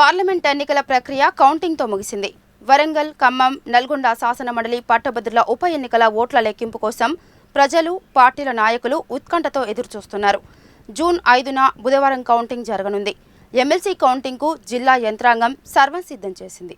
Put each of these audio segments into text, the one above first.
Parliament ఎన్నికల ప్రక్రియ కౌంటింగ్తో ముగిసింది. వరంగల్ ఖమ్మం నల్గొండ శాసన మండలి పట్టభద్రుల ఉప ఎన్నికల ఓట్ల లెక్కింపు కోసం ప్రజలు పార్టీల నాయకులు ఉత్కంఠతో ఎదురుచూస్తున్నారు. జూన్ ఐదున బుధవారం కౌంటింగ్ జరగనుంది. ఎమ్మెల్సీ కౌంటింగ్కు జిల్లా యంత్రాంగం సర్వం సిద్ధం చేసింది.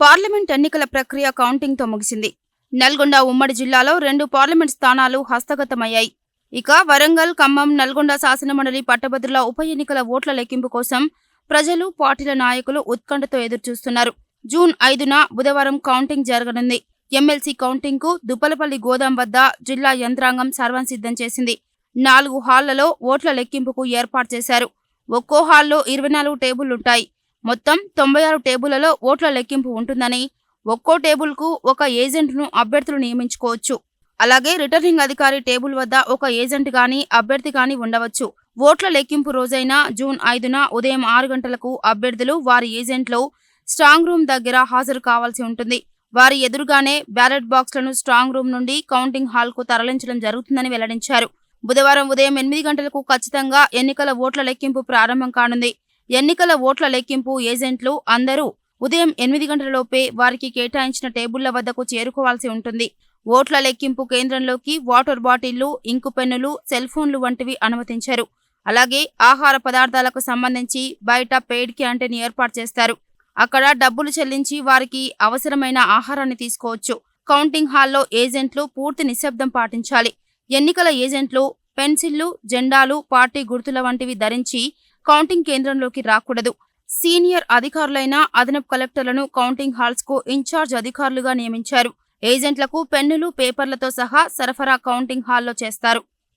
పార్లమెంట్ ఎన్నికల ప్రక్రియ కౌంటింగ్తో ముగిసింది. నల్గొండ ఉమ్మడి జిల్లాలో రెండు పార్లమెంట్ స్థానాలు హస్తగతమయ్యాయి. ఇక వరంగల్ ఖమ్మం నల్గొండ శాసనమండలి పట్టభద్రుల ఉప ఎన్నికల ఓట్ల లెక్కింపు కోసం ప్రజలు పార్టీల నాయకులు ఉత్కంఠతో ఎదురుచూస్తున్నారు. జూన్ ఐదున బుధవారం కౌంటింగ్ జరగనుంది. ఎమ్మెల్సీ కౌంటింగ్కు దుప్పలపల్లి గోదాం వద్ద జిల్లా యంత్రాంగం సర్వం సిద్ధం చేసింది. నాలుగు హాళ్ళలో ఓట్ల లెక్కింపుకు ఏర్పాటు చేశారు. ఒక్కో హాల్లో ఇరవై నాలుగు టేబుళ్ళుంటాయి. మొత్తం తొంభై ఆరు టేబుళ్ళలో ఓట్ల లెక్కింపు ఉంటుందని ఒక్కో టేబుల్కు ఒక ఏజెంట్ను అభ్యర్థులు నియమించుకోవచ్చు. అలాగే రిటర్నింగ్ అధికారి టేబుల్ వద్ద ఒక ఏజెంట్ గాని అభ్యర్థి గాని ఉండవచ్చు. ఓట్ల లెక్కింపు రోజైన జూన్ ఐదున ఉదయం ఆరు గంటలకు అభ్యర్థులు వారి ఏజెంట్లు స్ట్రాంగ్ రూమ్ దగ్గర హాజరు కావాల్సి ఉంటుంది. వారి ఎదురుగానే బ్యాలెట్ బాక్స్లను స్ట్రాంగ్ రూమ్ నుండి కౌంటింగ్ హాల్కు తరలించడం జరుగుతుందని వెల్లడించారు. బుధవారం ఉదయం ఎనిమిది గంటలకు ఖచ్చితంగా ఎన్నికల ఓట్ల లెక్కింపు ప్రారంభం కానుంది. ఎన్నికల ఓట్ల లెక్కింపు ఏజెంట్లు అందరూ ఉదయం ఎనిమిది గంటలలోపే వారికి కేటాయించిన టేబుళ్ళ వద్దకు చేరుకోవాల్సి ఉంటుంది. ఓట్ల లెక్కింపు కేంద్రంలోకి వాటర్ బాటిళ్ళు ఇంకు పెన్నులు సెల్ ఫోన్లు వంటివి అనుమతించారు. అలాగే ఆహార పదార్థాలకు సంబంధించి బయట పెయిడ్ క్యాంటీన్ ఏర్పాటు చేస్తారు. అక్కడ డబ్బులు చెల్లించి వారికి అవసరమైన ఆహారాన్ని తీసుకోవచ్చు. కౌంటింగ్ హాల్లో ఏజెంట్లు పూర్తి నిశ్శబ్దం పాటించాలి. ఎన్నికల ఏజెంట్లు పెన్సిళ్ళు జెండాలు పార్టీ గుర్తుల వంటివి ధరించి కౌంటింగ్ కేంద్రంలోకి రాకూడదు. సీనియర్ అధికారులైన అదనపు కలెక్టర్లను కౌంటింగ్ హాల్స్కు ఇన్ఛార్జ్ అధికారులుగా నియమించారు. ఏజెంట్లకు పెన్నులు పేపర్లతో సహా సరఫరా కౌంటింగ్ హాల్లో చేస్తారు.